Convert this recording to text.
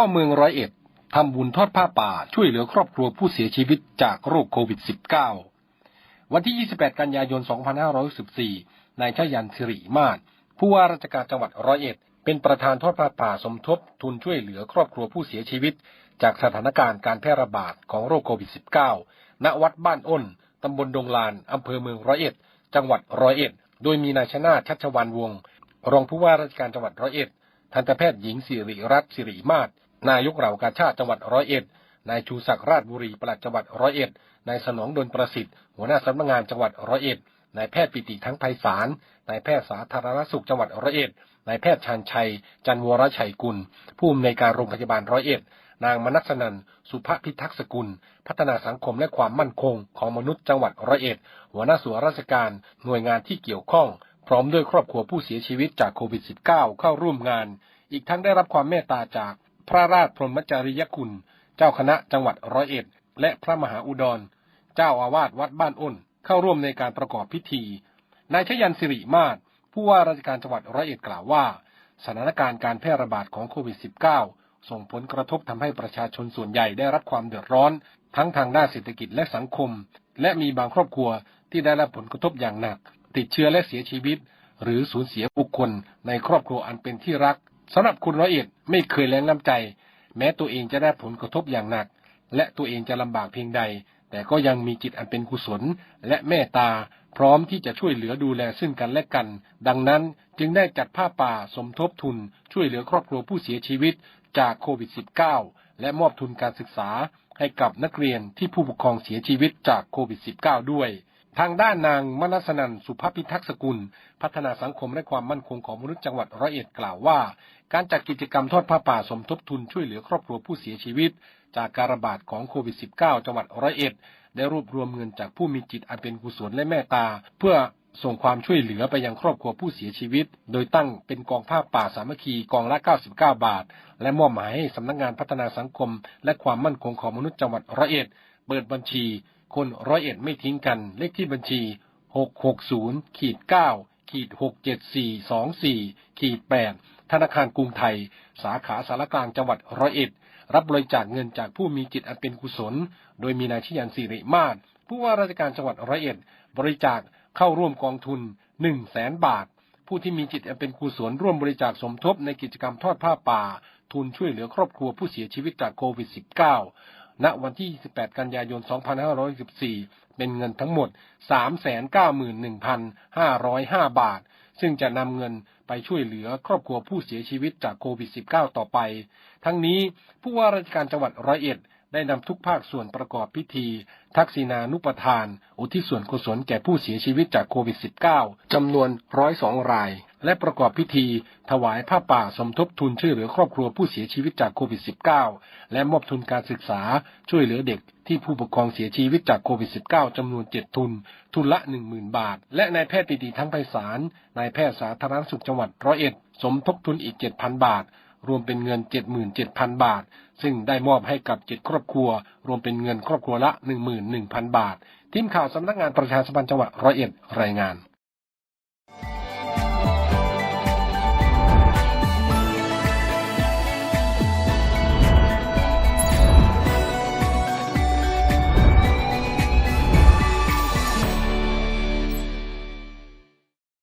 พ่อเมืองร้อยเอ็ดทำบุญทอดผ้าป่าช่วยเหลือครอบครัวผู้เสียชีวิตจากโรคโควิด -19 วันที่ 28 กันยายน 2564นายชยันสิริมาศผู้ว่าราชการจังหวัดร้อยเอ็ด เป็นประธานทอดผ้าป่าสมทบทุนช่วยเหลือครอบครัวผู้เสียชีวิต จากสถานการณ์การแพร่ระบาดของโรคโควิด -19 ณวัดบ้านอ้นตำบลดงลานอำเภอเมืองร้อยเอ็ด จังหวัดร้อยเอ็ด โดยมีนายชนาชัชวันวงศ์รองผู้ว่าราชการจังหวัดร้อยเอ็ด ทันตแพทย์หญิงสิริรัตน์สิริมาศ นายกเหล่ากาชาติจังหวัดร้อยเอ็ด นายชูศักดิ์ราชบุรีปลัดจังหวัดร้อยเอ็ด นายสนองดลประสิทธิ์ หัวหน้าสำนักงานจังหวัดร้อยเอ็ด นายแพทย์ปิติทั้งไพศาล นายแพทย์สาธารณสุขจังหวัดร้อยเอ็ด นายแพทย์ชานชัย จันวรชัยกุล ผู้อำนวยการโรงพยาบาลร้อยเอ็ด นางมนัสนันสุภพิทักษ์สกุล พัฒนาสังคมและความมั่นคงของมนุษย์จังหวัดร้อยเอ็ด หัวหน้าส่วนราชการ หน่วยงานที่เกี่ยวข้อง พร้อมด้วยครอบครัวผู้เสียชีวิตจากโควิด -19 เข้าร่วมงาน อีกทั้งได้รับความเมตตาจาก พระราชพรหมจริยคุณ เจ้าคณะจังหวัดร้อยเอ็ด และพระมหาอุดร เจ้าอาวาสวัดบ้านอ้น เข้าร่วมในการประกอบพิธี นายชยันสิริมาศผู้ว่าราชการจังหวัดร้อยเอ็ดกล่าวว่า สถานการณ์การแพร่ระบาดของโควิด -19 ส่งผลกระทบทำให้ประชาชนส่วนใหญ่ได้รับความเดือดร้อน ทั้งทางด้านเศรษฐกิจและสังคม และมีบางครอบครัวที่ได้รับผลกระทบอย่างหนัก ติดเชื้อและเสียชีวิต หรือสูญเสียบุคคลในครอบครัวอันเป็นที่รัก สำหรับคุณร้อยเอ็ดไม่เคยแรงน้ำใจ แม้ตัวเองจะได้ผลกระทบอย่างหนัก และตัวเองจะลำบากเพียงใด แต่ก็ยังมีจิตอันเป็นกุศล และเมตตา พร้อมที่จะช่วยเหลือดูแลซึ่งกันและกัน ดังนั้นจึงได้จัดผ้าป่าสมทบทุน ช่วยเหลือครอบครัวผู้เสียชีวิตจากโควิด -19 และมอบทุนการศึกษาให้กับนักเรียนที่ผู้ปกครองเสียชีวิตจากโควิด -19 ด้วย ทางด้านนางมนัสนันสุภพิทักษ์สกุล พัฒนาสังคมและความมั่นคงของมนุษย์จังหวัดร้อยเอ็ดกล่าวว่า การจัดกิจกรรมทอดผ้าป่าสมทบทุนช่วยเหลือครอบครัวผู้เสียชีวิต จากการระบาดของโควิด -19 จังหวัดร้อยเอ็ด ได้รวบรวมเงินจากผู้มีจิตอันเป็นกุศลและเมตตา เพื่อส่งความช่วยเหลือไปยังครอบครัวผู้เสียชีวิต โดยตั้งเป็นกองผ้าป่าสามัคคีกองละ 99 บาท และมอบหมายให้สำนักงานพัฒนาสังคม และความมั่นคงของมนุษย์จังหวัดร้อยเอ็ด เปิดบัญชี คนร้อยเอ็ดไม่ทิ้งกัน เลขที่บัญชี 660ขีด9ขีด67424ขีด8ธนาคารกรุงไทย สาขาสารกลางจังหวัดร้อยเอ็ด รับบริจาคเงินจากผู้มีจิตอันเป็นกุศล โดยมีนายชยันสิริมาศผู้ว่าราชการจังหวัดร้อยเอ็ด บริจาคเข้าร่วมกองทุน1 0 0 0 0แสนบาท ผู้ที่มีจิตอันเป็นกุศลร่วมบริจาคสมทบในกิจกรรมทอดผ้าป่า ทุนช่วยเหลือครอบครัวผู้เสียชีวิตจากโควิด -19 ณวันที่ 28 กันยายน 2564 เป็นเงินทั้งหมด 391,505 บาท ซึ่งจะนำเงินไปช่วยเหลือครอบครัวผู้เสียชีวิตจากโควิด -19 ต่อไป ทั้งนี้ผู้ว่าราชการจังหวัดร้อยเอ็ดได้นำทุกภาคส่วนประกอบพิธี ทักษิณานุปทาน อุทิศส่วนกุศลแก่ผู้เสียชีวิตจากโควิด -19 จำนวน 102 ราย และประกอบพิธีถวายผ้าป่าสมทบทุนช่วยเหลือครอบครัวผู้เสียชีวิตจากโควิด -19 และมอบทุนการศึกษาช่วยเหลือเด็กที่ผู้ปกครองเสียชีวิตจากโควิด -19 จำนวน 7 ทุน ทุนละ 10,000 บาท และนายแพทย์ปิติทั้งไพศาลนายแพทย์สาธารณสุขจังหวัดร้อยเอ็ดสมทบทุนอีก 7,000 บาทรวมเป็นเงิน 77,000 บาท ซึ่งได้มอบให้กับเจ็ดครอบครัว รวมเป็นเงินครอบครัวละ 11,000 บาท ทีมข่าวสำนักงานประชาสัมพันธ์จังหวัดร้อยเอ็ดรายงาน